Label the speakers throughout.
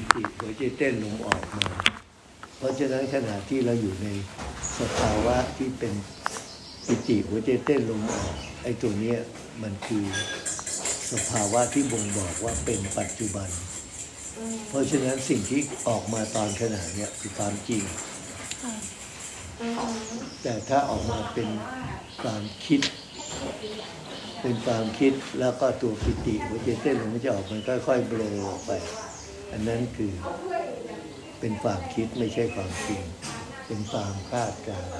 Speaker 1: ปิติหัวใจเต้นลมออกมา เพราะฉะนั้นขณะที่เราอยู่ในสภาวะที่เป็นปิติหัวใจเต้นลมออกไอ้ตัวนี้มันคือสภาวะที่บ่งบอกว่าเป็นปัจจุบัน เพราะฉะนั้นสิ่งที่ออกมาตอนขณะเนี้ยคือความจริง แต่ถ้าออกมาเป็นความคิด เป็นความคิดแล้วก็ตัวปิติหัวใจเต้นมันจะออกมันค่อยๆเบลอออกไป อันนั้นคือเป็นความคิดไม่ใช่ความจริง เป็นความคาดการณ์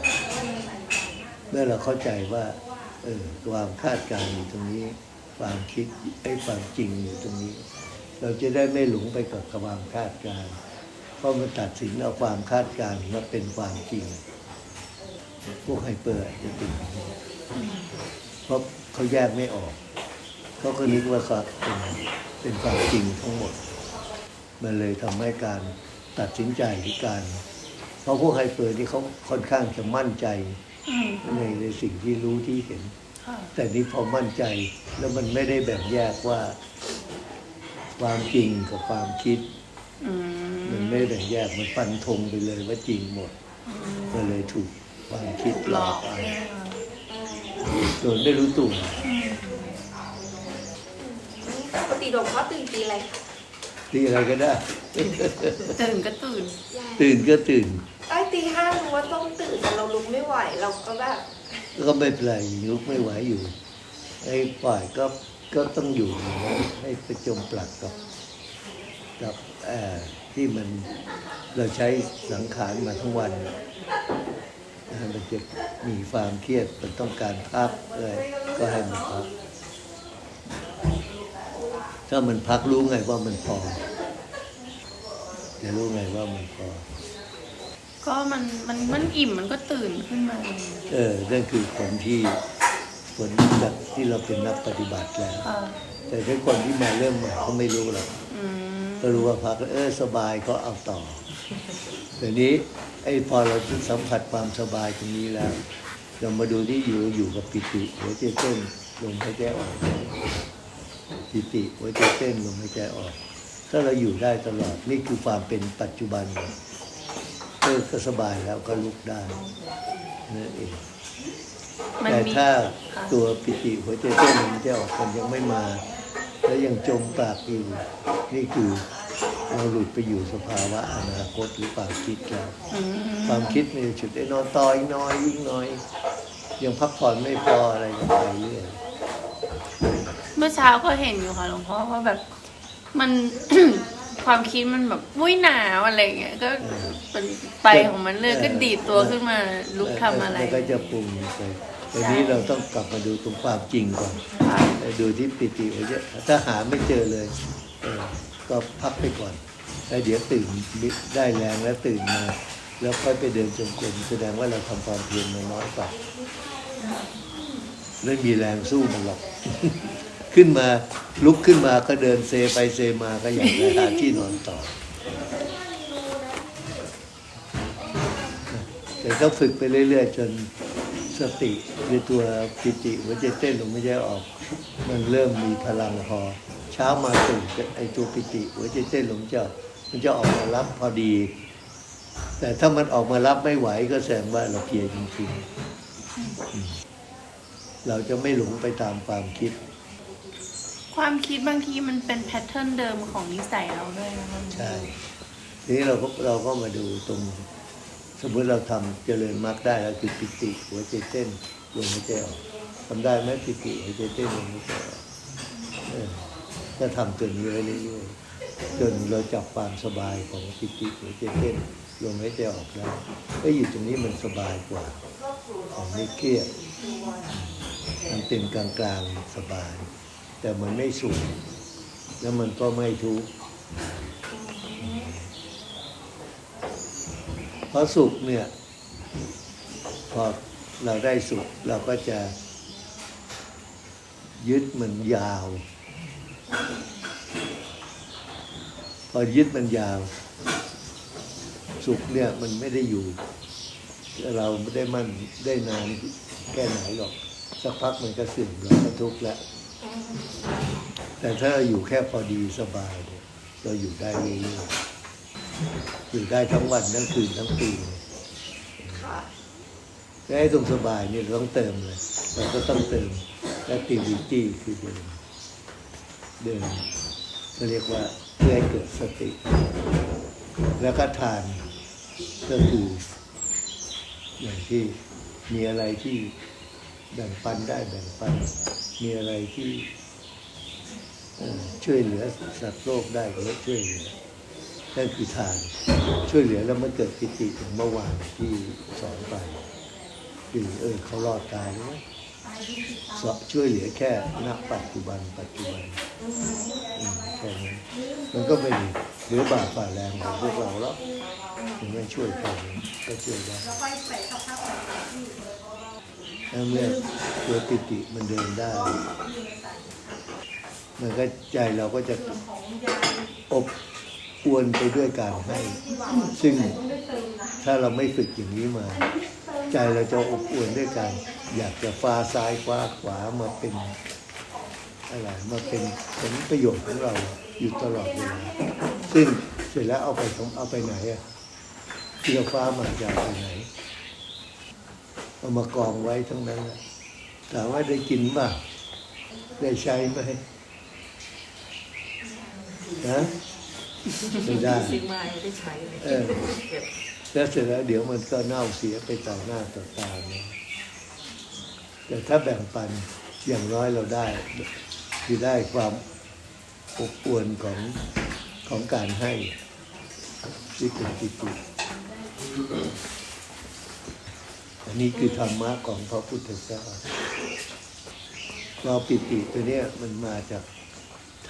Speaker 1: เมื่อเราเข้าใจว่าเออความคาดการณ์อยู่ตรงนี้ ความคิดไอ้ความจริงอยู่ตรงนี้ เราจะได้ไม่หลงไปกับความคาดการณ์เพราะมันตัดสินเอาความคาดการณ์มาเป็นความจริง พวกไฮเปอร์จะติดอย่างนี้เพราะเขาแยกไม่ออกเขาก็นึกว่าเขาเป็นเป็นความจริงทั้งหมด มันเลยทำให้การตัดสินใจหรือการเพราะพวกไฮเปอร์ที่เขาค่อนข้างจะมั่นใจ
Speaker 2: อืม
Speaker 1: ในในสิ่งที่รู้ที่เห็น
Speaker 2: ค่ะ
Speaker 1: แต่นี่พอมั่นใจแล้วมันไม่ได้แบ่งแยกว่า ความจริงกับความคิด
Speaker 2: อืม
Speaker 1: มันไม่แบ่งแยกมันฟันธงไปเลยว่าจริงหมดมันเลยถูกความคิดห
Speaker 2: ห
Speaker 1: ล
Speaker 2: ล
Speaker 1: อ
Speaker 2: อกก
Speaker 1: ไป
Speaker 2: เนี่ย
Speaker 1: โดยไม่รู้ตัว
Speaker 3: ปกติหลวงพ่อตื่นตีอะไรคะ
Speaker 1: ที่อะไรก็ได้
Speaker 2: ตื่นก็ตื่น
Speaker 1: ตื่นก็ตื่น
Speaker 3: ไอ้ยตีห้ารู้ว่าต้องตื่นแต่เราลุกไม่ไหว เราก็แบบ
Speaker 1: ก็ไม่เป็นไรลุกไม่ไหวอยู่ไอ้ฝ่ายก็ก็ต้องอยู่ให้ประจมปลักกับกับเอ่อที่มันเราใช้สังขารมาทั้งวันนะมันจะมีความเครียดมันต้องการพักเลยก็ให้มันพัก ถ้ามันพักรู้ไงว่ามันพอ จะรู้ไงว่ามันพอ
Speaker 2: ก็มันมันมันอิ่มมันก็ตื่นขึ้นมาเอง
Speaker 1: เออนั่นคือคนที่คนจากที่เราเป็นนักปฏิบัติแล้ว
Speaker 2: ค่ะ
Speaker 1: แต่ถ้าคนที่มาเริ่มใหม่เขาไม่รู้หรอก
Speaker 2: อืม
Speaker 1: ก็รู้ว่าพักแล้วเออสบายก็เอาต่อแต่นี้ไอ้พอเราสัมผัสความสบายตรงนี้แล้ว เรามาดูที่อยู่อยู่กับปิติหัวใจเต้นลมหายใจออก ปิติหัวใจเต้นลมหายใจออก ถ้าเราอยู่ได้ตลอดนี่คือความเป็นปัจจุบันเออก็สบายแล้วก็ลุกได้นั่นเอง
Speaker 2: มัน
Speaker 1: แต่
Speaker 2: มี
Speaker 1: ถ้า
Speaker 2: ค่ะ
Speaker 1: ตัวปิติหัวใจเต้นมันจะออกมันยังไม่มา แล้วยังจมปากอยู่นี่คือเราหลุดไปอยู่สภาวะอนาคตหรือความคิดแล้ว
Speaker 2: อืม
Speaker 1: ความคิดมันจะฉุดได้นอนต่ออีกน้อยยิ่งน้อย ยังพักผ่อนไม่พออะไรกันไปเรื่อย
Speaker 2: เมื่อเช้าก็เห็นอยู่ค่ะหลวงพ่อว่าแบบมัน ความคิดมันแบบวุ้ยหนาวอะไรเงี้ย ก็เป็นไปของมันเลยก็ดีดตัวขึ้นมาลุกทำอะไร
Speaker 1: มันก็จะปรุงไปทีนี้เราต้องกลับมาดูตรงความจริงก่อนดูที่ปิติหัวใจถ้าหาไม่เจอเลยเออก็พักไปก่อนแล้วเดี๋ยวตื่นได้แรงแล้วตื่นมา แล้วค่อยไปเดินจงกรมแสดงว่าเราทำความเพียรมาน้อยกว่าไม่มีแรงสู้มันหรอก ขึ้นมาลุกขึ้นมาก็เดินเซไปเซมาก็อย่ากไปหาที่นอนต่อ แต่ถ้าฝึกไปเรื่อย ๆ จนสติหรือตัวปิติหัวใจเต้นลงไม่ใช่ออก มันเริ่มมีพลังพอเช้ามาตื่นไอตัวปิติหัวใจเต้นลงจะมันจะออกมารับพอดี แต่ถ้ามันออกมารับไม่ไหวก็แสดงว่าเราเพียจริงๆเราจะไม่หลงไปตามความคิด
Speaker 2: ความคิดบางทีมันเป็นแพทเทิร์นเดิมของนิสัยเราด้วยนะคะ
Speaker 1: ใช่ทีนี้เราก็เราก็มาดูตรง สมมติเราทำเจริญมรรคได้แล้วคือปิติหัวใจเต้นลมหายใจออกทำได้ไหมปิติหัวใจเต้นลมหายใจออกเออก็ทำตัวนี้ไว้เรื่อยๆจนเราจับความสบายของปิติหัวใจเต้นลมหายใจออกแล้วก็อยู่ตรงนี้มันสบายกว่ามันไม่เครียดมันเป็นกลางๆสบาย แต่มันไม่สุขแล้วมันก็ไม่ทุกข์เพราะสุขเนี่ย พอเราได้สุข เราก็จะยึดมันยาว พอยึดมันยาว สุขเนี่ยมันไม่ได้อยู่ เราไม่ได้มั่นได้นานแค่ไหนหรอก สักพักมันก็เสื่อมแล้วก็ทุกข์แล้ว แต่ถ้าเราอยู่แค่พอดีสบายเนี่ยเราอยู่ได้เรื่อยๆอยู่ได้ทั้งวันทั้งคืนทั้งปีเลย
Speaker 3: ค่ะ
Speaker 1: และไอ้ตรงสบายเนี่ยเราต้องเติมเลยเราก็ต้องเติม activity คือเดินเดินเราเรียกว่าเพื่อให้เกิดสติ แล้วก็ทานก็คืออย่างที่มีอะไรที่ แบ่งปันได้แบ่งปัน มีอะไรที่ช่วยเหลือสัตว์โลกได้ก็ช่วยเหลือนั่นคือทานช่วยเหลือแล้วมันเกิดปิติอย่างเมื่อวานที่สอนไปคือเออเขารอดตายแล้วสอนช่วยเหลือแค่ณปัจจุบัน ปัจจุบันแค่นั้นมันก็ไม่เหลือบาปฝ่าแรงของพวกเราแล้วถึงไม่ช่วยใครก็ช่วยได้ แล้วเมื่อตัวปิติมันเดินได้ มันก็ใจเราก็จะอบอวนไปด้วยการให้ ซึ่งถ้าเราไม่ฝึกอย่างนี้มา ใจเราจะอบอวนด้วยการ อยากจะฟ้าซ้ายฟ้าขวามาเป็นอะไรมาเป็นผลประโยชน์ของเราอยู่ตลอดเวลาซึ่งเสร็จแล้วเอาไปเอาไปไหนอะที่เราฟ้ามาจะเอาไปไหน เอามากองไว้ทั้งนั้นแหละถามว่าได้กินบ้างได้ใช้ไหมนะไม่ได้
Speaker 4: ซื้อมายังได้ใช้เลย
Speaker 1: เออแล้วเสร็จแล้วเดี๋ยวมันก็เน่าเสียไปต่อหน้าต่อตาเนี่ยแต่ถ้าแบ่งปันอย่างน้อยเราได้ คือได้ความอบอวนของของการให้ที่เป็นปิติ อันนี้คือธรรมะของพระพุทธเจ้าเราปิติตัวเนี้ยมันมาจาก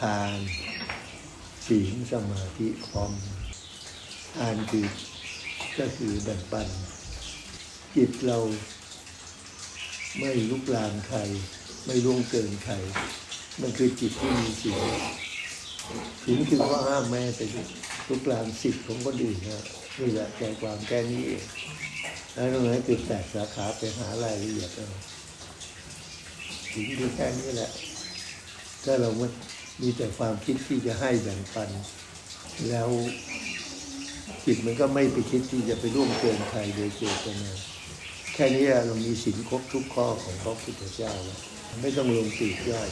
Speaker 1: ทานศีลสมาธิพร้อมทานคือก็คือแบ่งปัน จิตเราไม่ลุกลามใคร ไม่ล่วงเกินใคร มันคือจิตที่มีศีลศีลคือว่าห้ามแม่ไปลุกลามสิทธิ์ของคนอื่นนะนี่แหละใจความแค่นี้เอง แล้วตรงนั้นคือแตกสาขาไปหารายละเอียดเอาศีลคือแค่นี้แหละ ถ้าเราไม่มีแต่ความคิดที่จะให้แบ่งปัน แล้วจิตมันก็ไม่ไปคิดที่จะไปร่วมเกินใครโดยเจตนาแค่นี้เรามีศีลครบทุกข้อของพระพุทธเจ้าแล้วไม่ต้องลงตีย่อย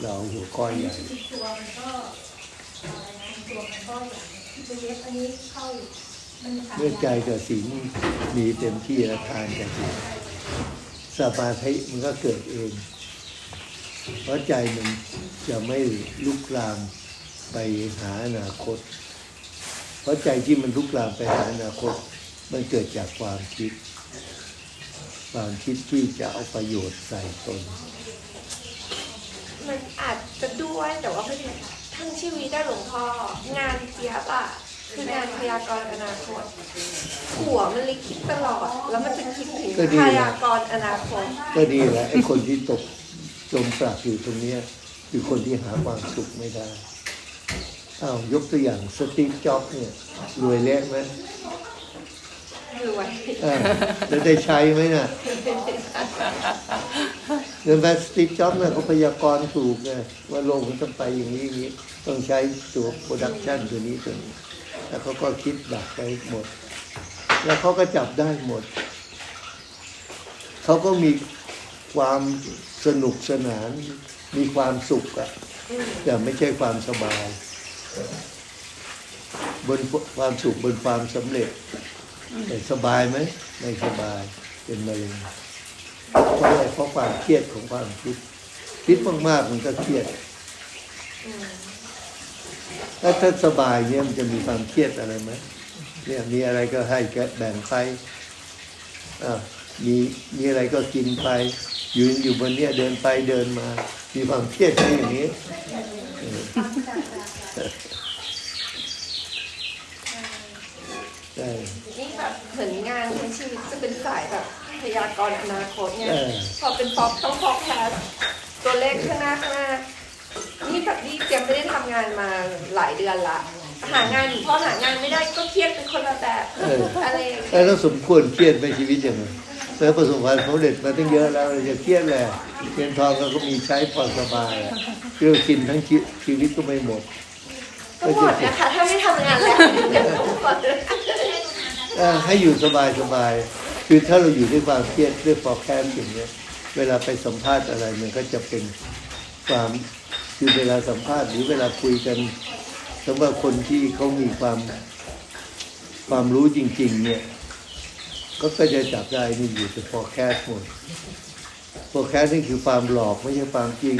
Speaker 1: เราหัวข้อใหญ่
Speaker 5: ตัวมันก็อะไรนะตัวมันก็อย่างที่ไปเย็บอันนี้เข้า ด
Speaker 1: เมื่อใจกับศีลมีเต็มที่แล้วทานกับศีลสมาธิมันก็เกิดเอง เพราะใจมันจะไม่ลุกลามไปหาอนาคต เพราะใจที่มันลุกลามไปหาอนาคต มันเกิดจากความคิด ความคิดที่จะเอาประโยชน์ใส่ตน
Speaker 3: มันอาจจะด้วยแต่ว่าไม่ได้ทั้งชีวิตได้หลวงพ่องานเจี๊ยบอะ คืองานพยากรณ์อนาคตหัวมันเลยคิดตลอด แล้วมันจะคิดถึง
Speaker 1: ก็ดี
Speaker 3: พ
Speaker 1: นะ
Speaker 3: ยากรณ์อนาคต
Speaker 1: ก็ดีแหละไอ้คนที่ตกจมปลักอยู่ตรงเนี้ยคือคนที่หาความสุขไม่ได้อ้าวยกตัวอย่างสตีฟจ็อบส์เนี่ยรวยเละไหม
Speaker 3: รวย
Speaker 1: อ่าแล้วได้ใช้ไหมน่ะเงินแบบสตีฟจ็อบส์เนี่ยเขาพยากรณ์ถูกไงว่าโลกมันต้องไปอย่างนี้อย่างนี้ต้องใช้ตัวโปรดักชันตัวนี้ตัวนี้ แล้วเขาก็คิดดักไปหมด แล้วเขาก็จับได้หมด เขาก็มีความสนุกสนาน มีความสุขอะแต่ไม่ใช่ความสบาย บนความสุขบนความสำเร็จแต่สบายไหมไม่สบายเป็นมะเร็งเพราะอะไรเพราะความเครียดของความคิด คิดมากๆมันก็เครียด ถ้าถ้าสบายเนี่ยมันจะมีความเครียดอะไรไหมเนี่ยมีอะไรก็ให้แกแบ่งไปอ่ามีมีอะไรก็กินไป ยืนอยู่บนเนี้ยเดินไปเดินมา มีความเครียดไหมอย่างนี้เออใช่
Speaker 3: นี่แบบเหมือนงานทั้งชีวิตจะเป็นสายแบบพยากรณ์อนาคตไง
Speaker 1: เออ
Speaker 3: พอเป็นฟอกต้องฟอกแคสตัวเลขข้างหน้าข้างหน้า นี่แบบนี่เตรียมไม่ได้ทำงานมาหลายเดือนละ หางานพอหางานไม่ได้ก็เครียดเป็นคนละแบบ
Speaker 1: เออ
Speaker 3: อะไรอย่างเงี้ย
Speaker 1: แล้วเราสมควรเครียดไปชีวิตอย่างไรแล้วประสบความสำเร็จมาตั้งเยอะแล้วเราจะเครียดแหละเงินทองเราก็มีใช้พอสบายอะเรื่องกินทั้งชีชีวิตก็ไม่หมด
Speaker 3: ก็หมดนะคะ ถ้าไม่ทำงานแล้วเดี๋ยวผมหมดเลย
Speaker 1: เอ่อให้อยู่สบายสบายคือถ้าเราอยู่ด้วยความเครียดด้วยฟอร์แคสอย่างเงี้ย เวลาไปสัมภาษณ์อะไรมันก็จะเป็นความ คือเวลาสัมภาษณ์หรือเวลาคุยกันสำหรับคนที่เขามีความความรู้จริง ๆ เนี่ย ก็ก็จะจับได้นี่อยู่ใน forecast หมด forecast นี่คือความหลอกไม่ใช่ความจริง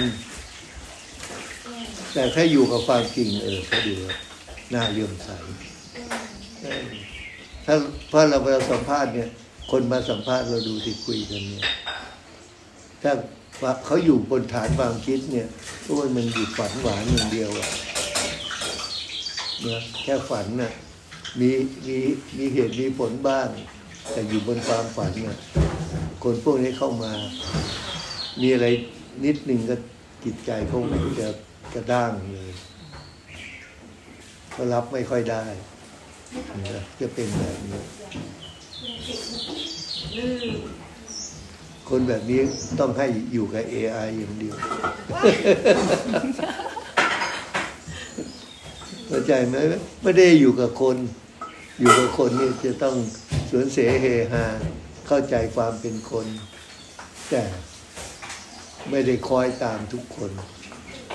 Speaker 1: แต่ถ้าอยู่กับความจริง เออก็ดูน่าเลื่อมใสถ้าพราะเราเวลาสัมภาษณ์เนี่ย คนมาสัมภาษณ์เราดูที่คุยกันเนี่ยถ้า ว่าเขาอยู่บนฐานความคิดเนี่ยพวกมันอยู่ฝันหวานอย่างเดียวอะนะแค่ฝันน่ะมีมีมีเหตุมีผลบ้าง แต่อยู่บนความฝันเนี่ยคนพวกนี้เข้ามา มีอะไรนิดหนึ่งก็จิตใจเขาจะกระด้างเลยก็รับไม่ค่อยได้นะจะเป็นแบบนี้ คนแบบนี้ต้องให้อยู่กับ AI อย่างเดียวเข้าใจไหมไม่ได้อยู่กับคน อยู่กับคนนี่จะต้องสวนเสเฮฮาเข้าใจความเป็นคน แต่ไม่ได้คอยตามทุกคน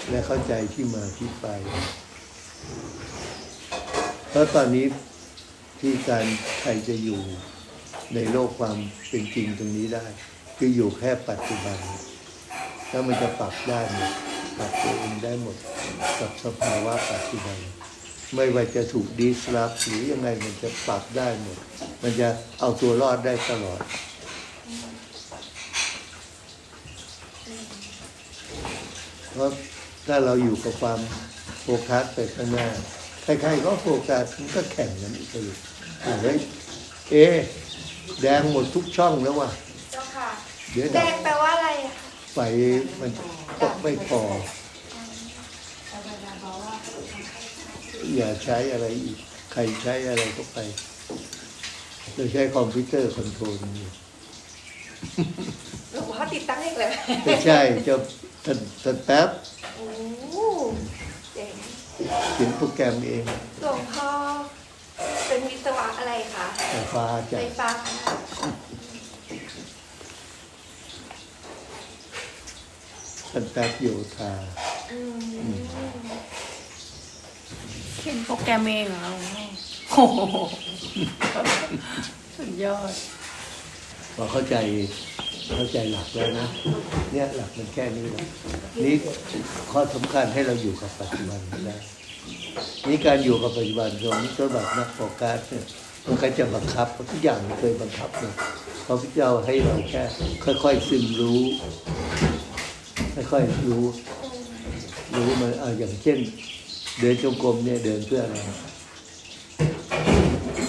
Speaker 1: และเข้าใจที่มาที่ไป เพราะตอนนี้ที่การใครจะอยู่ในโลกความเป็นจริงตรงนี้ได้ คืออยู่แค่ปัจจุบันถ้ามันจะปรับได้เนี่ยปรับตัวเองได้หมดกับสภาวะปัจจุบัน ไม่ว่าจะถูกดิสรับหรือยังไงมันจะปรับได้หมด มันจะเอาตัวรอดได้ตลอดเพราะถ้าเราอยู่กับความโฟกัสไปข้างหน้าใครๆก็โฟกัสมันก็แข่งกันอีกเลยอะเฮ้ยเอะแดงหมดทุกช่องแล้วว่ะ
Speaker 3: เจ้าค่ะ
Speaker 1: เดี๋ยว
Speaker 3: แด
Speaker 1: ดับ
Speaker 3: งแปลว่าอะไรอะคะ
Speaker 1: ไฟมันก็ไม่พอ อย่าใช้อะไรอีก ใครใช้อะไรก็ไปเราใช้คอมพิวเตอร์คอนโทรลอยู่
Speaker 3: หลวงพ่อติดตั้งเองเลย
Speaker 1: ไม่ใช่จะสสแป๊บ
Speaker 3: โอ้เจ๋ง
Speaker 1: เขียนโปรแกรมเอง
Speaker 3: หลวงพ่อเป็นวิศวะอะไรคะ
Speaker 1: ไฟฟ้า
Speaker 3: ไฟ
Speaker 1: จาก
Speaker 3: ฟ้า
Speaker 1: สแป๊บโยธา
Speaker 3: อืม
Speaker 2: เขียนโปรแกรมเองเหรอโอ้โหสุดยอด
Speaker 1: พอเข้าใจเข้าใจหลักแล้วนะ เนี่ยหลักมันแค่นี้แหละนี่ข้อสำคัญให้เราอยู่กับปัจจุบันให้ได้นี่การอยู่กับปัจจุบันของตัวแบบนักโฟกัสเนี่ยมันก็จะบังคับทุกอย่างมันเคยบังคับเนี่ยพระพุทธเจ้าให้เราแค่ค่อย ๆ ซึมรู้ ค่อยๆรู้ รู้มันเอาอย่างเช่น เดินจงกรมเนี่ยเดินเพื่ออะไร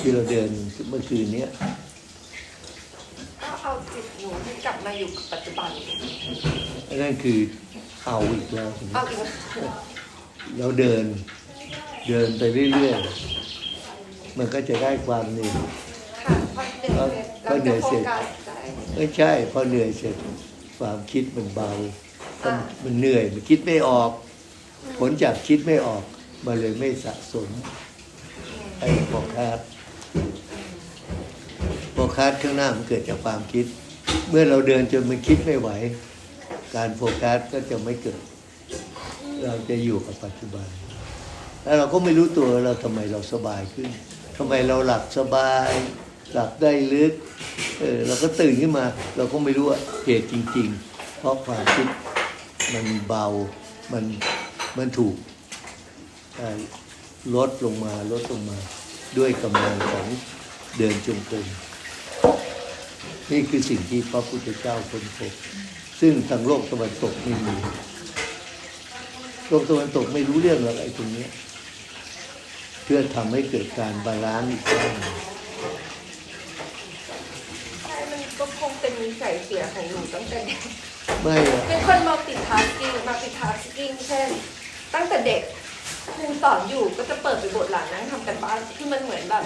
Speaker 1: ที่เราเดินเมื่อคืนเนี้ย
Speaker 3: ก็เอาจิตหนูให้กลับมาอยู่กับปัจจุบัน
Speaker 1: อันนั่นคือเอาอีกแล้วเห็นไหม
Speaker 3: เอาอีก
Speaker 1: เราเดินเดินไปเรื่อยๆ มันก็จะได้ความเหนื่อย
Speaker 3: ค่ะพอเหนื่อยเสร็จเราจะโฟกัสได้
Speaker 1: ไม่ใช่พอเหนื่อยเสร็จความคิดมันเบา
Speaker 3: อ่า
Speaker 1: มันเหนื่อยมันคิดไม่ออก ผลจากคิดไม่ออกมันเลยไม่สะสมไอ้โฟกัสโฟกัสข้างหน้ามันเกิดจากความคิด เมื่อเราเดินจนมันคิดไม่ไหว การโฟกัสก็จะไม่เกิด เราจะอยู่กับปัจจุบัน แล้วเราก็ไม่รู้ตัวเราทำไมเราสบายขึ้นทำไมเราหลับสบาย หลับได้ลึกเออเราก็ตื่นขึ้นมา เราก็ไม่รู้ว่าเหตุจริง ๆ เพราะความคิด มันเบา มันมันถูกลดลงมาลดลงมาด้วยกำลังของเดินจงกรมนี่คือสิ่งที่พระพุทธเจ้าค้นพบซึ่งทางโลกตะวันตกไม่มีโลกตะวันตกไม่รู้เรื่องอะไรตรงนี้ เพื่อทำให้เกิดการบาลานซ์อีกครั้งหนึ่ง
Speaker 3: ใช่มันก็คงเป็นนิสัยเสียของหนูตั้งแต่เด็ก
Speaker 1: ไม่อะ
Speaker 3: เป็นคนมัลติทาสกิ้งมัลติทาสกิ้งเช่น ตั้งแต่เด็กครูสอนอยู่ก็จะเปิดไปบทหลังนั่งทำกันบ้านคือมันเหมือนแบบ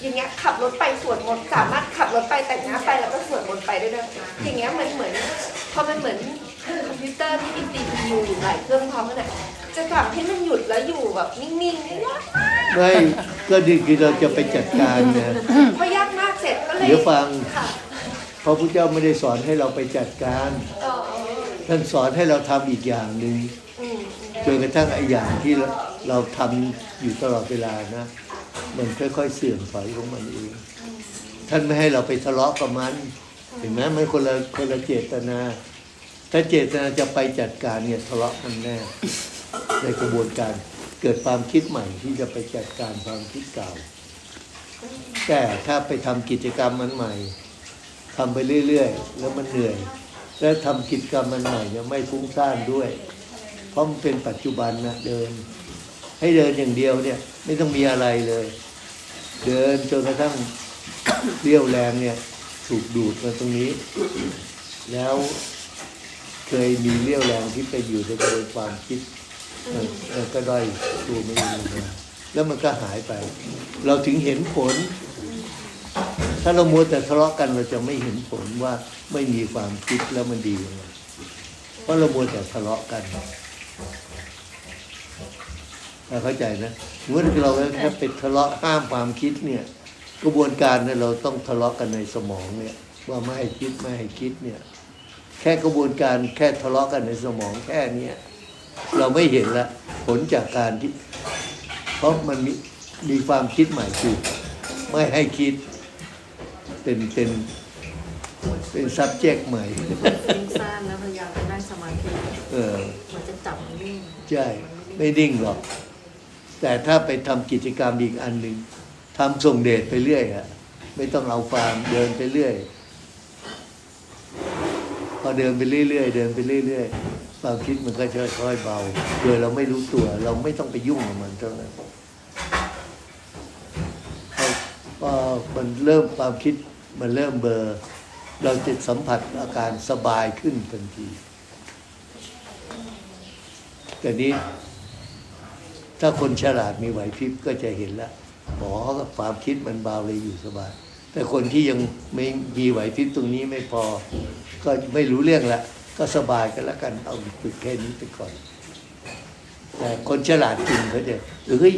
Speaker 3: อย่างเงี้ยขับรถไปสวดมนต์สามารถขับรถไปแต่งหน้าไปแล้วก็สวดมนต์ไปได้ด้วยอย่างเงี้ยมันเหมือนพอมันเหมือนคอมพิวเตอร์ที่มี CPU อยู่หลายเครื่องพร้อมกันเนี่ยจะทำให้มันหยุดแล้วอยู่แบบนิ่งๆเนี่ยยากมาก
Speaker 1: ไม่ก็ดีคือเราจะไปจัดการนะ
Speaker 3: พอยากมากเสร็จก็เลย
Speaker 1: เดี๋ยวฟัง
Speaker 3: ค่ะ
Speaker 1: พราะพุทธเจ้าไม่ได้สอนให้เราไปจัดการ ท่านสอนให้เราทำอีกอย่างหนึ่งจนกระทั่งไอ้อย่างที่เราเราทำอยู่ตลอดเวลานะ มันค่อยๆเสื่อมถอยของมันเอง ท่านไม่ให้เราไปทะเลาะกับมันเห็นไหมมันคนละคนละเจตนา ถ้าเจตนาจะไปจัดการเนี่ยทะเลาะมันแน่ในกระบวนการเกิดความคิดใหม่ที่จะไปจัดการความคิดเก่า แต่ถ้าไปทำกิจกรรมมันใหม่ ทำไปเรื่อยๆ แล้วมันเหนื่อย และทำกิจกรรมมันใหม่เนี่ยไม่ฟุ้งซ่านด้วย เพราะมันเป็นปัจจุบันนะเดิน ให้เดินอย่างเดียวเนี่ย ไม่ต้องมีอะไรเลย เดินจนกระทั่งเรี่ยวแรงเนี่ยถูกดูดมาตรงนี้ แล้วเคยมีเรี่ยวแรงที่ไปอยู่ในกระบวนความคิดก็ด้อยตัวไม่มีมาแล้วมันก็หายไป เราถึงเห็นผล ถ้าเรามัวแต่ทะเลาะกันเราจะไม่เห็นผลว่าไม่มีความคิดแล้วมันดียังไงเพราะเรามัวแต่ทะเลาะกันเข้าใจนะสมมติเราแค่ไปทะเลาะห้ามความคิดเนี่ย กระบวนการเนี่ยเราต้องทะเลาะกันในสมองเนี่ย ว่าไม่ให้คิดไม่ให้คิดเนี่ย แค่กระบวนการแค่ทะเลาะกันในสมองแค่เนี้ยเราไม่เห็นละผลจากการที่ เพราะมันมีมีความคิดใหม่คือไม่ให้คิด เป็นเป็นเป็น subject ใหม่
Speaker 4: ฟุ้งซ่านแล้วพยายามไปนั่งสมาธิ
Speaker 1: เออ
Speaker 4: มันจะจับมันนิ่ง
Speaker 1: ใช่ไม่นิ่งหรอก แต่ถ้าไปทำกิจกรรมอีกอันหนึ่งทำส่งเดชไปเรื่อยอะไม่ต้องเอาฟาร์มเดินไปเรื่อย พอเดินไปเรื่อยๆเดินไปเรื่อยๆความคิดมันก็จะค่อยๆเบา โดยเราไม่รู้ตัว เราไม่ต้องไปยุ่งกับมันเท่านั้นพอพอมันเริ่มความคิด มันเริ่มเบลอร์เราจะสัมผัสอาการสบายขึ้นทันที แต่นี้ ถ้าคนฉลาดมีไหวพริบก็จะเห็นแล้วอ๋อความคิดมันเบาเลยอยู่สบาย แต่คนที่ยังไม่มีไหวพริบตรงนี้ไม่พอ ก็ไม่รู้เรื่องละก็สบายกันแล้วกันเอาฝึกแค่นี้ไปก่อน แต่คนฉลาดจริงเขาจะเฮ้ย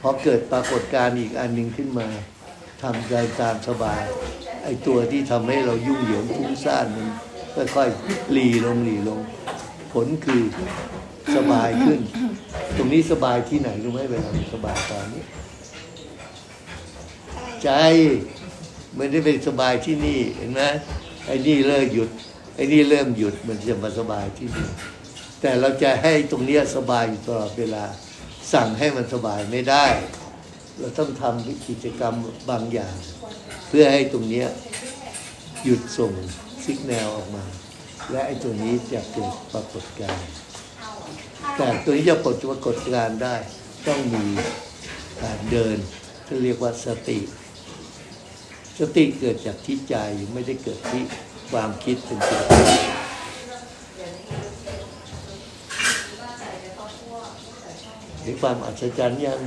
Speaker 1: พอเกิดปรากฏการณ์อีกอันหนึ่งขึ้นมา ทำใจตามสบาย ไอ้ตัวที่ทำให้เรายุ่งเหยิงฟุ้งซ่านมันค่อยๆหลีลงหลีลง ผลคือสบายขึ้น ตรงนี้สบายที่ไหนรู้ไหมเวลาสบายตอนนี้ ใจไม่ได้เป็นสบายที่นี่เห็นไหมไอ้นี่เลิกหยุดไอ้นี่เริ่มหยุดมันจะมาสบายที่นี่แต่เราจะให้ตรงนี้สบายอยู่ตลอดเวลา สั่งให้มันสบายไม่ได้ เราต้องทำกิจกรรมบางอย่าง เพื่อให้ตรงนี้หยุดส่งสิกแนวออกมา และไอ้ตรงนี้จะเกิดปรากฏการณ์แต่ตัวนี้จะปรากฏการณ์ได้ ต้องมีการเดินที่เรียกว่าสติ สติเกิดจากที่ใจไม่ได้เกิดที่ความคิดเป็นตัวเห็นความอัศจรรย์ยัง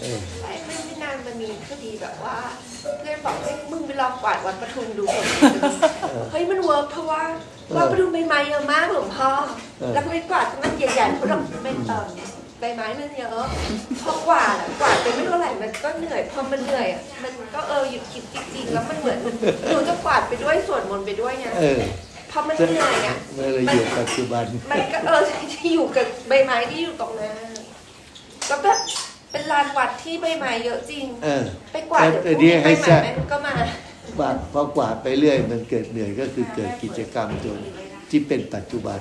Speaker 1: เออ
Speaker 3: แต่เพื่อนไม่นานมันมีพอดีแบบว่า เพื่อนบอกเฮ้ยมึงไปลองกวาดวัดปทุมดูก่อนเฮ้ยมันเวิร์กเพราะว่าวัดปทุมใบไม้เยอะมากหลวงพ่อแล้วก็ไปกวาดมันใหญ่ๆเพราะเราเป็นเอ่อใบไม้มันเยอะพอกวาดอะกวาดไปไม่เท่าไหร่มันก็เหนื่อยพอมันเหนื่อยอะมันก็เออหยุดคิดจริงๆแล้วมันเหมือนหนูจะกวาดไปด้วยสวดมนต์ไปด้วยไง
Speaker 1: เออ
Speaker 3: พอมันเหนื่อยอะ
Speaker 1: เมื่อเราอยู่ปัจจุบัน
Speaker 3: มันก็เออที่อยู่กับใบไม้ที่อยู่ตรงนั้นก็แบบ เป็นลานวัดที่ใบไม้เยอะจริง
Speaker 1: เออ
Speaker 3: ไปกวาด
Speaker 1: แต่
Speaker 3: เดี๋ยวพ
Speaker 1: แต่
Speaker 3: รุ่ง
Speaker 1: นี่
Speaker 3: นี้ใบ
Speaker 1: ให้
Speaker 3: ไม้
Speaker 1: ทราบ
Speaker 3: มันก็มา
Speaker 1: กวาดพอกวาดไปเรื่อย มันเกิดเหนื่อยก็คือเกิดกิจกรรมจนที่เป็นปัจจุบัน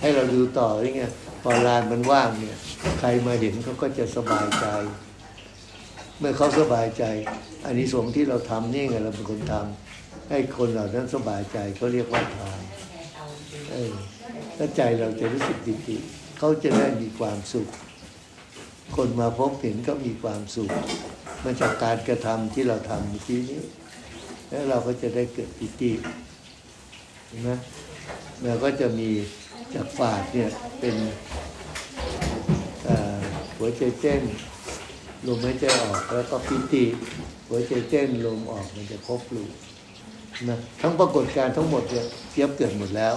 Speaker 1: ให้เราดูต่ออย่างเงี้ยพอลานมันว่างเนี่ย ใครมาเห็นเขาก็จะสบายใจ เมื่อเขาสบายใจ อันนี้สงส์ที่เราทำนี่ไงเราเป็นคนทำให้คนเหล่านั้นสบายใจเขาเรียกว่าทานเออถ้าใจเราจะรู้สึกดีดีเขาจะได้มีความสุข คนมาพบเห็นก็มีความสุขมาจากการกระทำที่เราทำเมื่อกี้นี้ แล้วเราก็จะได้เกิดปิติเห็นไหมเราก็จะมีจากฝาดเนี่ยเป็นเอ่อหัวใจเต้นลมหายใจออกแล้วก็ปิติหัวใจเต้นลมออกมันจะครบลูกนะทั้งปรากฏการณ์ทั้งหมดเนี่ยเทียบเกิดหมดแล้ว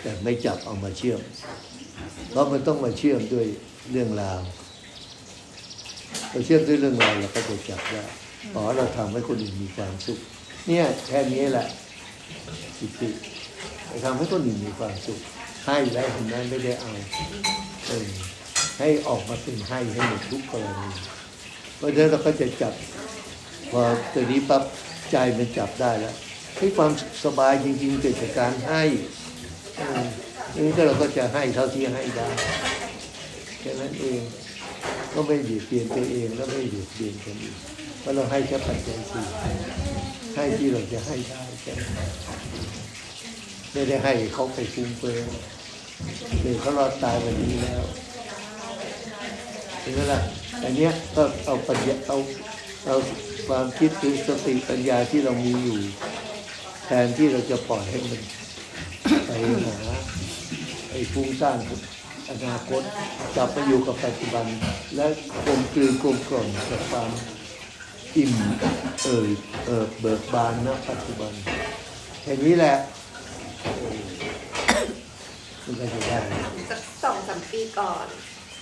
Speaker 1: แต่ไม่จับเอามาเชื่อม เพราะมันต้องมาเชื่อมด้วยเรื่องราว พอเชื่อมด้วยเรื่องราวเราก็จะจับได้อ๋อเราทำให้คนอื่นมีความสุข เนี่ยแค่นี้แหละสิสิทำให้คนอื่นมีความสุข ให้แล้วคนนั้นไม่ได้เอาเออให้ออกมาเป็นให้ให้หมดทุกกรณีเพราะฉะนั้นเราก็จะจับพอตัวนี้ปั๊บใจมันจับได้แล้วให้ความสบายจริงๆเกิดจากการให้ออนี่ก็เราก็จะให้เท่าที่ให้ได้แค่นั้นเอง ก็ไม่เบียดเบียนตัวเองแล้วไม่เบียดเบียนคนอื่นเพราะเราให้แค่ปัจจัยสี่ให้ที่เราจะให้ได้แค่นั้นไม่ได้ให้เขาไปฟุ้งเฟ้อหรือเขารอดตายวันนี้แล้วเห็นไหมล่ะอันเนี้ยก็เอาปัญญาเอาเอาความคิดคือสติปัญญาที่เรามีอยู่ แทนที่เราจะปล่อยให้มันไปหาไอ้ฟุ้งซ่าน อนาคตกลับมาอยู่กับปัจจุบัน และกลมกลืนกลมกล่อมกับความอิ่มเอ่ยเอิบเบิกบานนะปัจจุบันแค่นี้แหละเออมันก็จะได้
Speaker 3: สักสองสามปีก่อน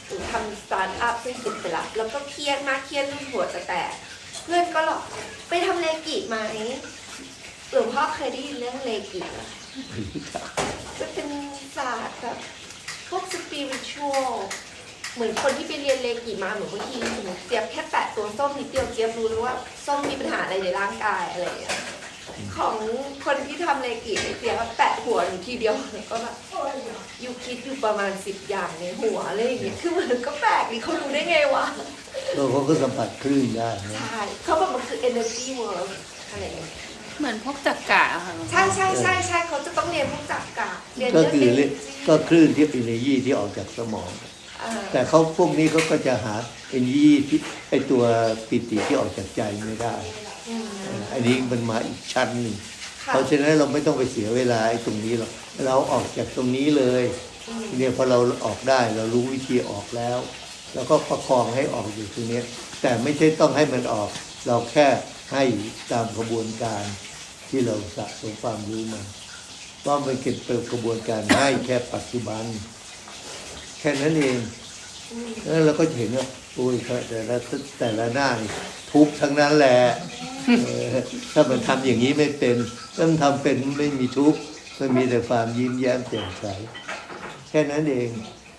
Speaker 3: หนูทำสตาร์ทอัพซึ่งติดไปละแล้วก็เครียดมากเครียดรุ่นหัวจะแตกเพื่อนก็หรอกไปทำเลกิไหมหลวงพ่อเคยได้ยินเรื่องเลกิไหมจะเป็นศาสตร์แบบ พวกสปิริชวลเหมือนคนที่ไปเรียนเลกิมาเหมือนบางทีสมมติเจี๊ยบแค่แตะตัวส้มนิดเดียวเจี๊ยบรู้เลยว่าส้มมีปัญหาอะไรในร่างกายอะไรอย่างเงี้ยของคนที่ทำเลกิเนี่ยเจี๊ยบแตะหัวหนูทีเดียวแล้วก็แบบอยู่คิดอยู่ประมาณสิบอย่างในหัวอะไรอย่างเงี้ยคือมันก็แปลกดิเขารู้ได้ไงวะ
Speaker 1: เราเขาก็สัมผัสคลื่นได้นะ
Speaker 3: ใช่เขาบอกมันคือ energy work อะไรอย่างเงี้ย
Speaker 2: เหมือนพวกจักระอะค่ะหลวงพ่อ
Speaker 3: ใช่ใช่ใช่ใช่เขาจะต้องเรียนพวกจักรกะเรียน
Speaker 1: ก็
Speaker 3: เรื่อง
Speaker 1: คือเรียก
Speaker 3: energy
Speaker 1: ก็คลื่นที่เป็นเอเนยีที่ออกจากสมอง
Speaker 3: อ่า
Speaker 1: แต่เขาพวกนี้เขาก็จะหาเอเนยีที่ไอตัวปิติที่ออกจากใจไม่ได้
Speaker 3: อืม
Speaker 1: อันนี้มันมาอีกชั้นหนึ่ง
Speaker 3: ค่ะ
Speaker 1: เพราะฉะนั้นเราไม่ต้องไปเสียเวลาไอ้ตรงนี้หรอกเราออกจากตรงนี้เลย
Speaker 3: อืม
Speaker 1: เนี่ยพอเราออกได้เรารู้วิธีออกแล้ว แล้วก็ประคองให้ออกอยู่ตรงเนี้ยแต่ไม่ใช่ต้องให้มันออก เราแค่ ให้ตามกระบวนการที่เราสะสมความรู้มาว่ามันเก็บเป็นกระบวนการให้แค่ปัจจุบัน แค่นั้นเองแล้วเราก็เห็นว่าโอ้ยแต่ละแต่ละหน้านี่ทุกทั้งนั้นแหละถ้ามันทำอย่างนี้ไม่เป็นถ้ามันทำเป็นไม่มีทุกมันมีแต่ความยิ้มแย้มแจ่มใสแค่นั้นเอง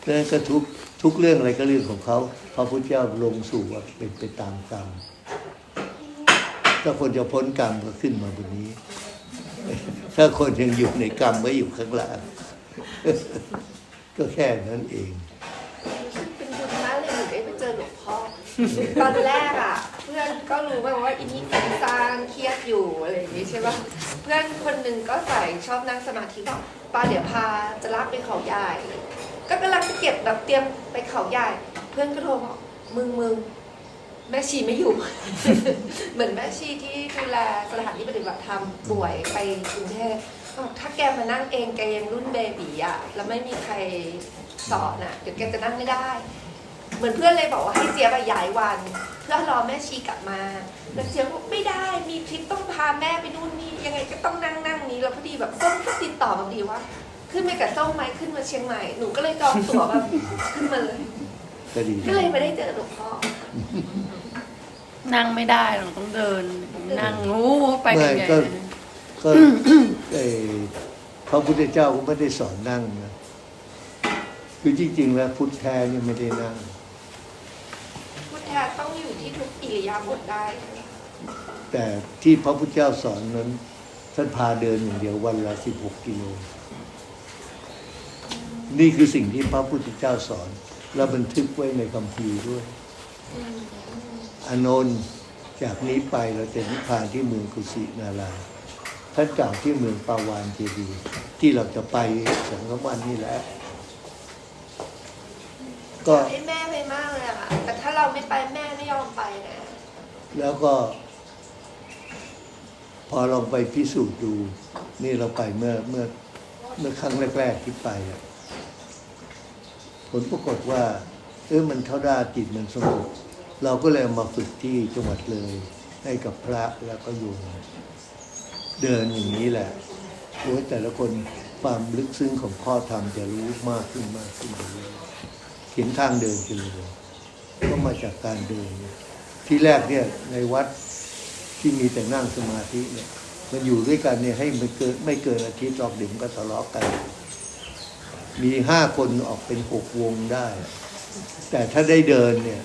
Speaker 1: เรื่องก็ทุกทุกเรื่องอะไรก็เรื่องของเขาพระพุทธเจ้าลงสู่ว่าเป็นไปตามกรรม ถ้าคนจะพ้นกรรมก็ขึ้นมาบนนี้ ถ้าคนยังอยู่ในกรรมก็อยู่ข้างล่างก็แค่นั้นเอง
Speaker 3: เป็นบุญมากเลยหนูได้ไปเจอหลวงพ่อตอนแรกอะ เพื่อนก็รู้มาว่าอินี่ฟุ้งซ่านเครียดอยู่อะไรอย่างงี้ใช่ป่ะเพื่อนคนหนึ่งก็ใส่ชอบนั่งสมาธิบอกปาเดี๋ยวพาจะลากไปเขาใหญ่ ก็กำลังจะเก็บแบบเตรียมไปเขาใหญ่ เพื่อนก็โทรบอกมึงมึง แม่ชีไม่อยู่ เหมือนแม่ชีที่ดูแลสถานที่ปฏิบัติธรรมป่วยไปกรุงเทพบอกถ้าแกมานั่งเองแกยังรุ่นเบบีอะแล้วไม่มีใครสอนอะเดี๋ยวแกจะนั่งไม่ได้ เหมือนเพื่อนเลยบอกว่าให้เจี๊ยบอะย้ายวัน เพื่อรอแม่ชีกลับมาแล้วเจี๊ยบบอกไม่ได้มีทริปต้องพาแม่ไปนู่นนี่ยังไงก็ต้องนั่งนั่งนี้แล้วพอดีแบบส้มก็ติดต่อมาพอดีว่า ขึ้นไปกับส้มไหมขึ้นมาเชียงใหม่หนูก็เลยจองตั๋วแบบขึ้นมาเลย
Speaker 1: ก็ดี
Speaker 3: ก็เลยไม่ได้เจอหลวงพ่อ
Speaker 2: นั่งไม่ได้หรอกต้องเดิน นั่งงูไปกันใหญ่
Speaker 1: ไม่ก็
Speaker 2: เลย
Speaker 1: ก็เอ่อพระพุทธเจ้าก็ไม่ได้สอนนั่งนะคือจริง ๆ แล้วพุทธแท้เนี่ยไม่ได้นั่ง
Speaker 3: พุทธแท้ต้องอยู่ที่ทุกอิริยาบถได้
Speaker 1: แต่ที่พระพุทธเจ้าสอนนั้นท่านพาเดินอย่างเดียววันละสิบหกกิโล นี่คือสิ่งที่พระพุทธเจ้าสอน และบันทึกไว้ในคัมภีร์ด้วย
Speaker 3: อืม
Speaker 1: อานนท์จากนี้ไปเราจะนิพพานที่เมืองกุสินาราท่านกล่าวที่เมืองปาวานเจดีย์ที่เราจะไปสองสามวันนี่แหละ ก็
Speaker 3: ให้แม่ไปมากเลยอะแต่ถ้าเราไม่ไปแม่ไม่ยอมไปนะ
Speaker 1: แล้วก็ พอลองไปพิสูจน์ดู นี่เราไปเมื่อเมื่อเมื่อครั้งแรก ๆ ที่ไปอะผลปรากฏว่า เออมันเท่าได้จิตมันสงบ เราก็เลยมาฝึกที่จังหวัดเลย ให้กับพระแล้วก็โยมเดินอย่างนี้แหละโอ้ยแต่ละคนความลึกซึ้งของข้อธรรมจะรู้มากขึ้นมากขึ้นเรื่อยเห็นทางเดินกันเลยก็มาจากการเดิน ที่แรกเนี่ยในวัดที่มีแต่นั่งสมาธิเนี่ยมันอยู่ด้วยกันเนี่ยให้มันเกินไม่เกินอาทิตย์หรอกเดี๋ยวก็ทะเลาะกัน มีห้าคนออกเป็นหกวงได้ แต่ถ้าได้เดินเนี่ย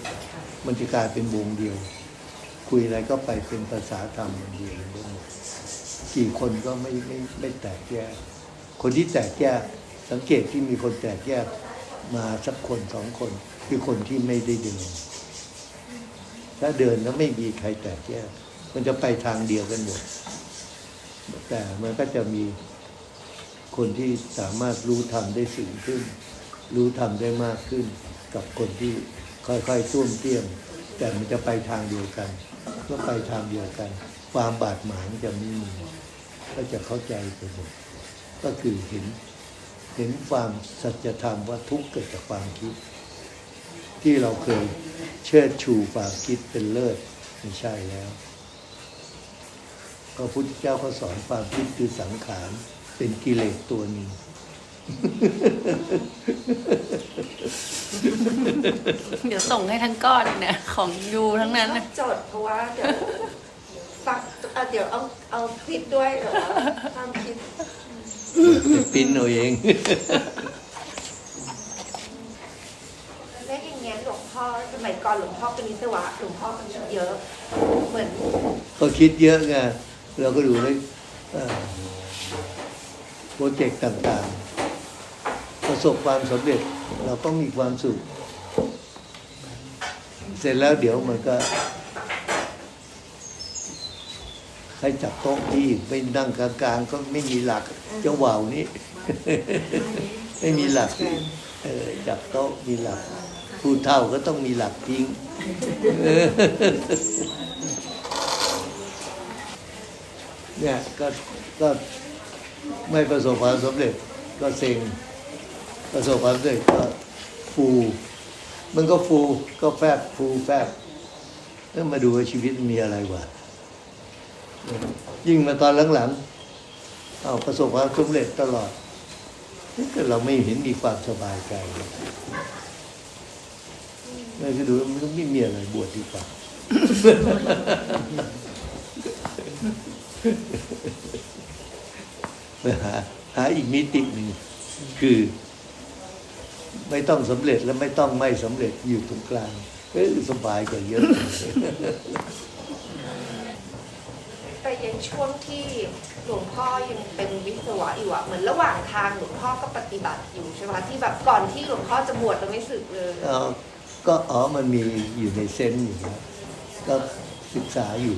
Speaker 1: มันจะกลายเป็นวงเดียว คุยอะไรก็ไปเป็นภาษาธรรมอย่างเดียวได้หมดกี่คนก็ไม่ไม่ไม่แตกแยก คนที่แตกแยกสังเกตที่มีคนแตกแยกมาสักคนสองคนคือคนที่ไม่ได้เดิน ถ้าเดินแล้วไม่มีใครแตกแยก มันจะไปทางเดียวกันหมด แต่มันก็จะมีคนที่สามารถรู้ธรรมได้สูงขึ้น รู้ธรรมได้มากขึ้น กับคนที่ ค่อยๆตุ้มเตี้ยม แต่มันจะไปทางเดียวกันเมื่อไปทางเดียวกัน ความบาดหมางจะไม่มีก็จะเข้าใจไปหมดก็คือเห็นเห็นความสัจธรรมว่าทุกข์เกิดจากความคิด ที่เราเคยเชิดชูความคิดเป็นเลิศไม่ใช่แล้วพระพุทธเจ้าก็สอนความคิดคือสังขารเป็นกิเลสตัวหนึ่ง
Speaker 2: เดี๋ยวส่งให้ทั้งก้อนเนี่ย ของยูทั้งนั้นนะ
Speaker 3: จดเพราะว่าเดี๋ยวฟังเอ่อเดี๋ยวเอาเอาคลิปด้วยเหรอความคิด
Speaker 1: ไปปิ้นเอาเอง
Speaker 3: แรกอย่างเงี้ยหลวงพ่อสมัยก่อนหลวงพ่อเป็นวิศวะหลวงพ่อเป็นเยอะ เหมือน
Speaker 1: ก็คิดเยอะไงเราก็ดูเลยโปรเจกต์ต่างๆ ประสบความสำเร็จเราต้องมีความสุข เสร็จแล้วเดี๋ยวมันก็ให้จับโต๊ะที่ไปนั่งกลางๆก็ไม่มีหลักเจ้าว่าวนี้ ไม่มีหลักเออจับโต๊ะมีหลัก ผู้เท่าก็ต้องมีหลักทิ้งเนี่ยก็ก็ไม่ประสบความสำเร็จก็เซ็ง ประสบความสำเร็จก็ฟู มันก็ฟูก็แฟบฟูแฟบแล้วมาดูว่าชีวิตมีอะไรวะยิ่งมาตอนหลังๆเอาประสบความสำเร็จตลอดก็เราไม่เห็นมีความสบายใจเลยนี่ก็ดูมันไม่มีอะไรบวชดีกว่าไปหาหาอีกมิติหนึ่งคือ ไม่ต้องสำเร็จและไม่ต้องไม่สำเร็จอยู่ตรงกลางเอ้ยสบายกว่าเยอะ
Speaker 3: แต่ยังช่วงที่หลวงพ่อยังเป็นวิศวะอยู่อะเหมือนระหว่างทางหลวงพ่อก็ปฏิบัติอยู่ใช่ไหมคะที่แบบก่อนที่หลวงพ่อจะบวชเราไม่สึกเลย
Speaker 1: เอ่อก็อ๋อมันมีอยู่ในเซนส์อยู่แล้วก็ศึกษาอยู่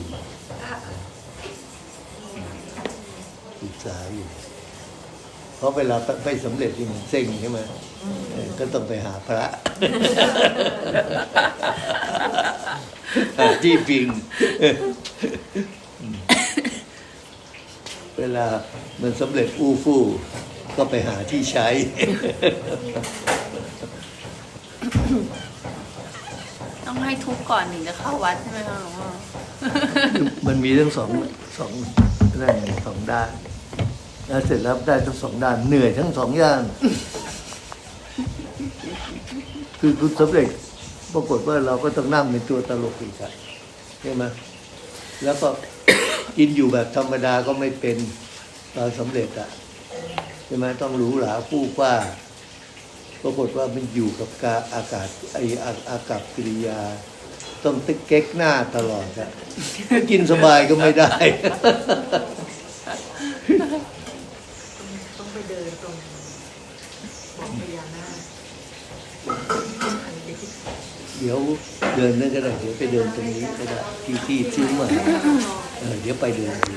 Speaker 1: ศึกษาอยู่ เพราะเวลาไม่สำเร็จที่มันเซ็งใช่ไหมเออ ก็ต้องไปหาพระหาที่พิง เวลามันสำเร็จอู้ฟู่ก็ไปหาที่ใช้
Speaker 2: ต้องให้ทุกข์ก่อนถึงจะเข้าวัดใช่ไหมคะหลวงพ่อ
Speaker 1: มันมีทั้งสองสองด้านสองด้าน แล้วเสร็จแล้วได้ทั้งสองด้านเหนื่อยทั้งสองด้าน คือคุณสำเร็จปรากฏว่าเราก็ต้องนั่งเป็นตัวตลกอีกอะใช่ไหมแล้วก็กินอยู่แบบธรรมดาก็ไม่เป็นตอนสำเร็จอะใช่ไหมต้องหรูหราฟู่ฟ้าปรากฏว่ามันอยู่กับกาอากาศไออาอากาศกิริยา ต้องติ๊กเก๊กหน้าตลอดอะกินสบายก็ไม่ได้
Speaker 4: ต้องไปเดินตรงบอกพญานาค
Speaker 1: เดี๋ยวเดินนั่นก็ได้เดี๋ยวไปเดินตรงนี้ก็ได้ที่ที่ซื้อมาเออเดี๋ยวไปเดินดี